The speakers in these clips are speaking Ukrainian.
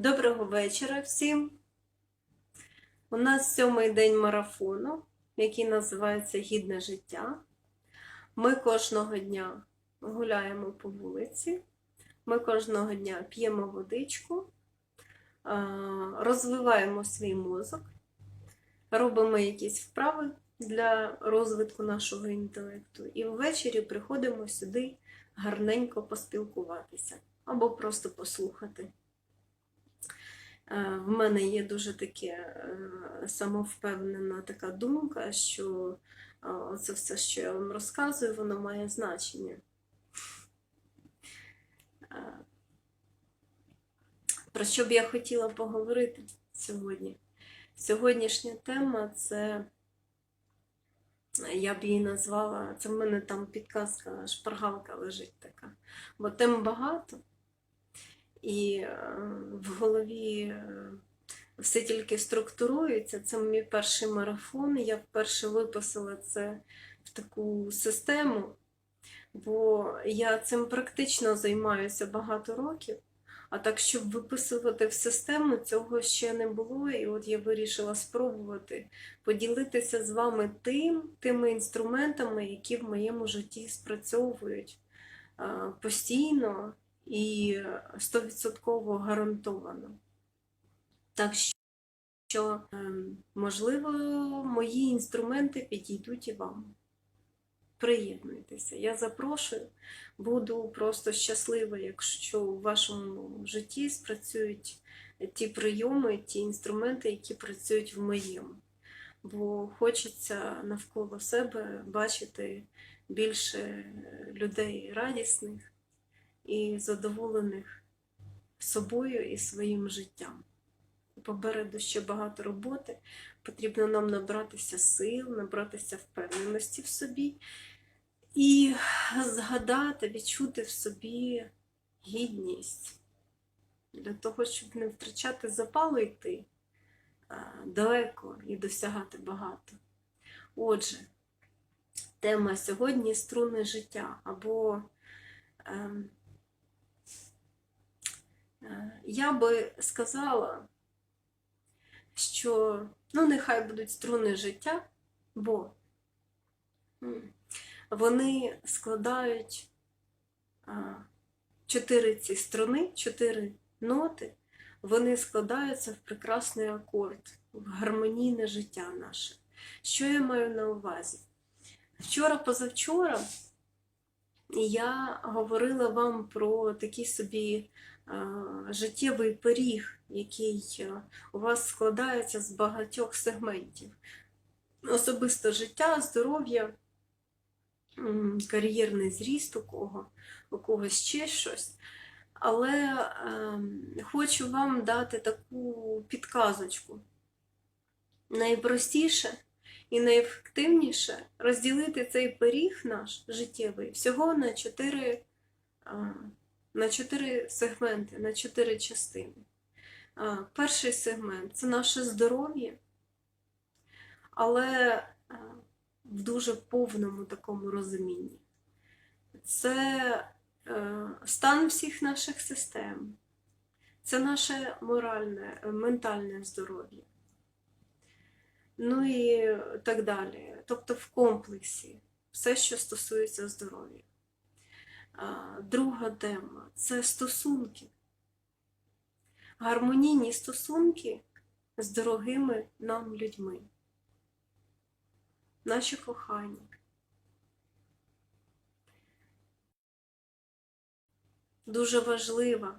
Доброго вечора всім. У нас сьомий день марафону, який називається Гідне життя. Ми кожного дня гуляємо по вулиці, ми кожного дня п'ємо водичку, розвиваємо свій мозок, робимо якісь вправи для розвитку нашого інтелекту, і ввечері приходимо сюди гарненько поспілкуватися або просто послухати. Е, В мене є дуже таке е, самовпевнена така думка, що е, це все, що я вам розказую, воно має значення. Про що б я хотіла поговорити сьогодні? Сьогоднішня тема це, я б її назвала, це в мене там підказка, шпаргалка лежить така, бо тем багато. І е, в голові е, все тільки структурується. Це мій перший марафон. Я вперше виписала це в таку систему, бо я цим практично займаюся багато років. А так, щоб виписувати в систему, цього ще не було. І от я вирішила спробувати поділитися з вами тим, тими інструментами, які в моєму житті спрацьовують е, постійно і 100% гарантовано. Так що, ем, можливо, мої інструменти підійдуть і вам. Приєднуйтеся. Я запрошую, буду просто щаслива, якщо у вашому житті спрацюють ті прийоми, ті інструменти, які працюють в моєму. Бо хочеться навколо себе бачити більше людей радісних і задоволених собою і своїм життям. Попереду ще багато роботи, потрібно нам набратися сил, набратися впевненості в собі і згадати, відчути в собі гідність для того, щоб не втрачати запалу йти далеко і досягати багато. Отже, тема сьогодні струни життя або ем, Я би сказала, що ну, нехай будуть струни життя, бо вони складають чотири ці струни, чотири ноти, вони складаються в прекрасний акорд, в гармонійне життя наше. Що я маю на увазі? Вчора-позавчора я говорила вам про такий собі життєвий пиріг, який у вас складається з багатьох сегментів. Особисто життя, здоров'я, кар'єрний зріст у кого, у когось ще щось. Але е, хочу вам дати таку підказочку. Найпростіше і найефективніше розділити цей пиріг наш життєвий всього на чотири. На чотири сегменти, на чотири частини. Перший сегмент це наше здоров'я, але в дуже повному такому розумінні. Це е, стан всіх наших систем, це наше моральне, ментальне здоров'я. Ну і так далі. Тобто в комплексі все, що стосується здоров'я. Друга тема це стосунки. Гармонійні стосунки з дорогими нам людьми. Наші кохання. Дуже важлива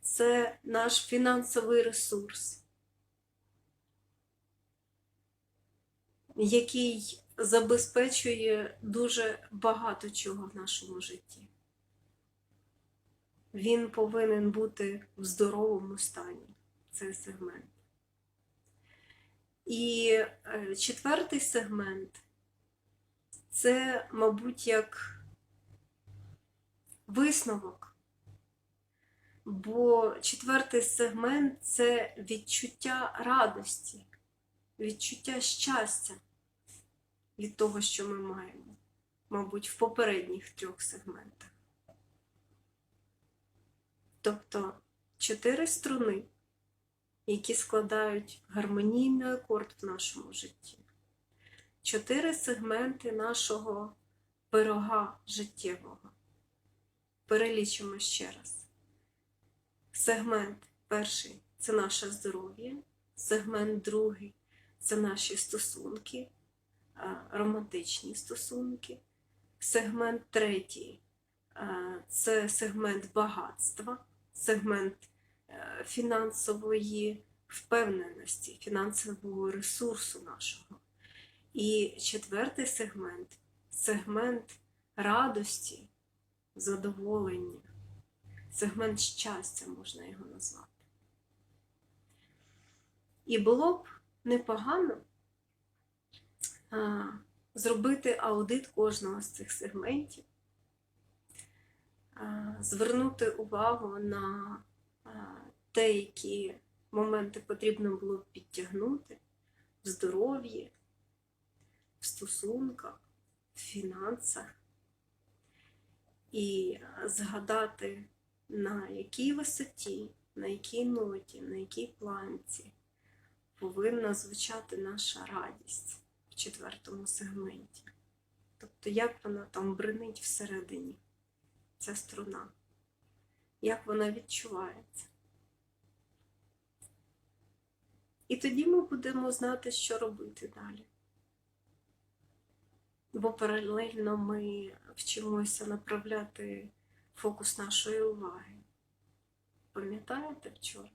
це наш фінансовий ресурс, який забезпечує дуже багато чого в нашому житті. Він повинен бути в здоровому стані, цей сегмент. І е, четвертий сегмент це, мабуть, як висновок. Бо четвертий сегмент це відчуття радості, відчуття щастя від того, що ми маємо, мабуть, в попередніх трьох сегментах. Тобто чотири струни, які складають гармонійний акорд в нашому житті. Чотири сегменти нашого пирога життєвого. Перелічимо ще раз. Сегмент перший це наше здоров'я, сегмент другий це наші стосунки, е, романтичні стосунки, сегмент третій е, це сегмент багатства, сегмент е, фінансової впевненості, фінансового ресурсу нашого. І четвертий сегмент сегмент радості, задоволення, сегмент щастя можна його назвати. І було б непогано а, зробити аудит кожного з цих сегментів, а, звернути увагу на а, те, які моменти потрібно було б підтягнути в здоров'ї, в стосунках, в фінансах. І згадати, на якій висоті, на якій ноті, на якій планці повинна звучати наша радість в четвертому сегменті. Тобто, як вона там бринить всередині, ця струна, як вона відчувається. І тоді ми будемо знати, що робити далі. Бо паралельно ми вчимося направляти фокус нашої уваги. Пам'ятаєте вчора?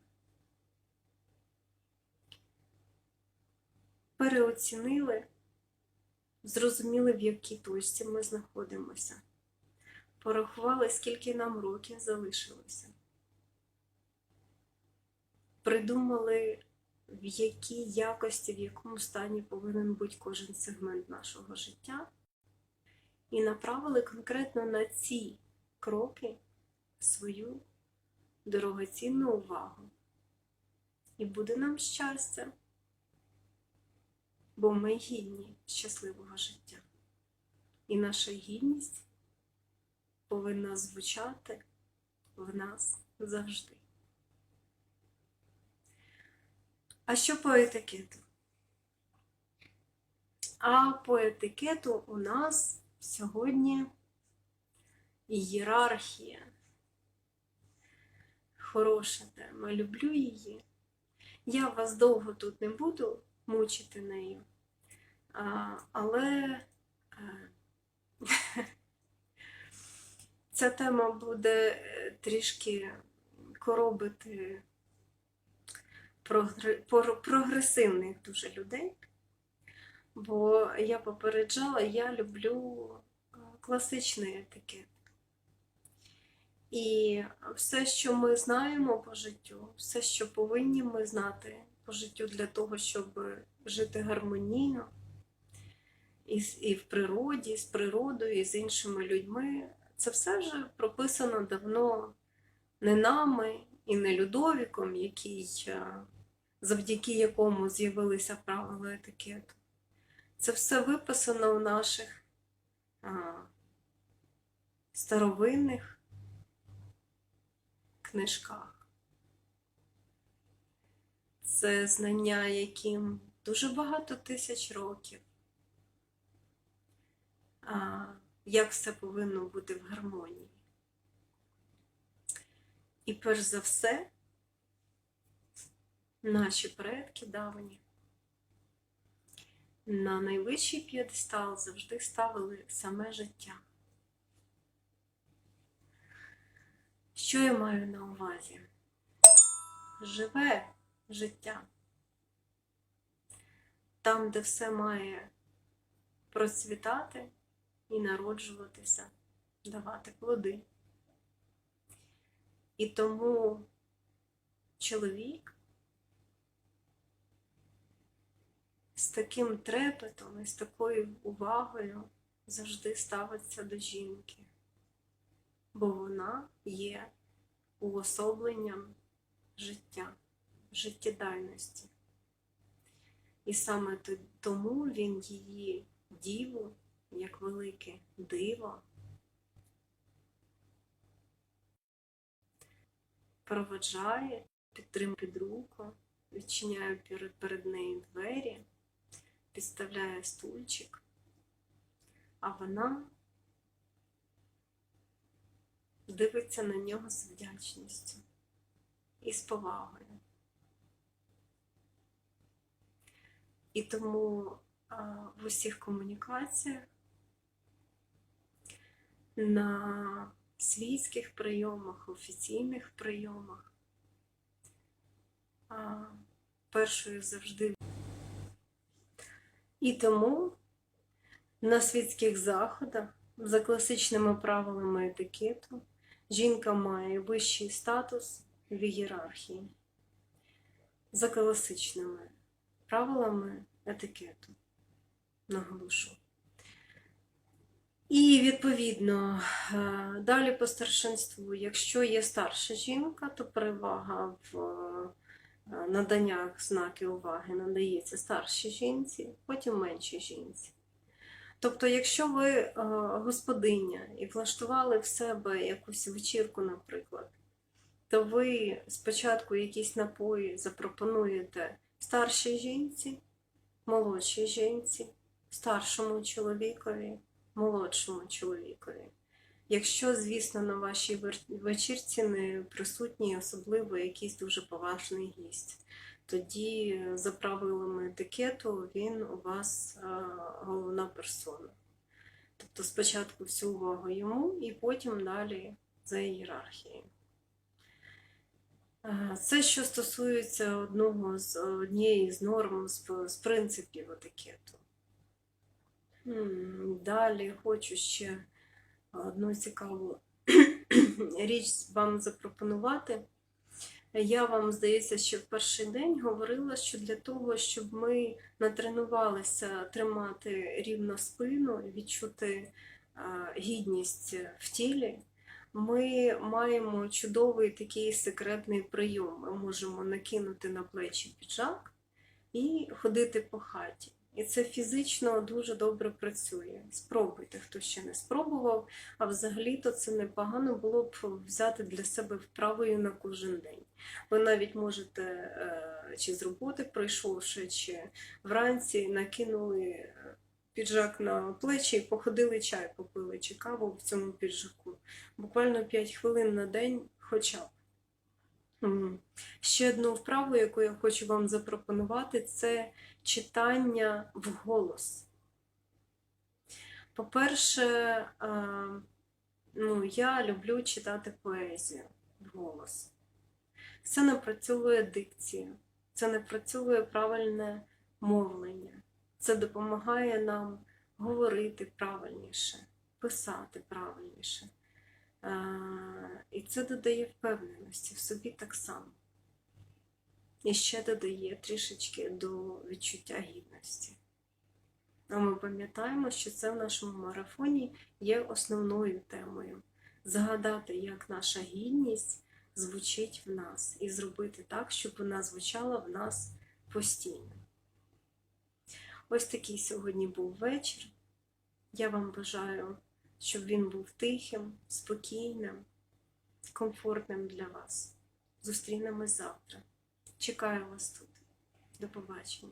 Переоцінили, зрозуміли, в якій точці ми знаходимося. Порахували, скільки нам років залишилося. Придумали, в якій якості, в якому стані повинен бути кожен сегмент нашого життя, і направили конкретно на ці кроки свою дорогоцінну увагу. І буде нам щастя, бо ми гідні щасливого життя. І наша гідність повинна звучати в нас завжди. А що по етикету? А по етикету у нас сьогодні ієрархія. Хороша тема, люблю її. Я вас довго тут не буду мучити нею, а, але а, ця тема буде е, трішки коробити прогресивних дуже людей. Бо я попереджала, я люблю е, класичний етикет. І все, що ми знаємо по життю, все, що повинні ми знати по життю для того, щоб жити гармонійно і, і в природі, і з природою, і з іншими людьми, це все вже прописано давно не нами і не Людовіком, який, е, завдяки якому з'явилися правила етикету. Це все виписано в наших а, старовинних книжках. Це знання, яким дуже багато тисяч років. А, як все повинно бути в гармонії. І перш за все, наші предки давні на найвищий п'єдестал завжди ставили саме життя. Що я маю на увазі? Живе життя. Там, де все має процвітати і народжуватися, давати плоди. І тому чоловік з таким трепетом і з такою увагою завжди ставиться до жінки, бо вона є уособленням життя, життєдайності. І саме тому він її діву, як велике диво, проведжає, підтримує під руку, відчиняє перед, перед нею двері, підставляє стульчик, а вона дивиться на нього з вдячністю і з повагою. І тому в усіх комунікаціях на світських прийомах, офіційних прийомах першою завжди. І тому на світських заходах за класичними правилами етикету жінка має вищий статус в ієрархії за класичними правилами етикету. Наголошу. І відповідно е, далі по старшинству, якщо є старша жінка, то перевага в е, наданнях знаки уваги надається старшій жінці, потім меншій жінці. Тобто, якщо ви е, господиня і влаштували в себе якусь вечірку, наприклад, то ви спочатку якісь напої запропонуєте старшій жінці, молодшій жінці, старшому чоловікові, молодшому чоловікові. Якщо, звісно, на вашій вечірці не присутній особливо якийсь дуже поважний гість, тоді е, за правилами етикету він у вас е, головна персона. Тобто спочатку всю увагу йому і потім далі за ієрархією. Е, Це що стосується одного з однієї з норм, з, з принципів етикету. Далі хочу ще одну цікаву річ вам запропонувати. Я вам, здається, ще в перший день говорила, що для того, щоб ми натренувалися тримати рівно спину відчути гідність в тілі, ми маємо чудовий такий секретний прийом. Ми можемо накинути на плечі піджак і ходити по хаті. І це фізично дуже добре працює. Спробуйте, хто ще не спробував, а взагалі-то це непогано було б взяти для себе вправою на кожен день. Ви навіть можете е, чи з роботи прийшовши, чи вранці накинули е, піджак на плечі і походили чай попили, чи каву в цьому піджаку. Буквально 5 хвилин на день хоча б. Ще одну вправу, яку я хочу вам запропонувати, це читання вголос. По-перше, е, ну, я люблю читати поезію вголос. Це напрацьовує дикцію, це напрацьовує правильне мовлення, це допомагає нам говорити правильніше, писати правильніше. І це додає впевненості в собі так само. І ще додає трішечки до відчуття гідності. А ми пам'ятаємо, що це в нашому марафоні є основною темою. Згадати, як наша гідність звучить в нас, і зробити так, щоб вона звучала в нас постійно. Ось такий сьогодні був вечір. Я вам бажаю, щоб він був тихим, спокійним, комфортним для вас. Зустрінемось завтра. Чекаю вас тут. До побачення.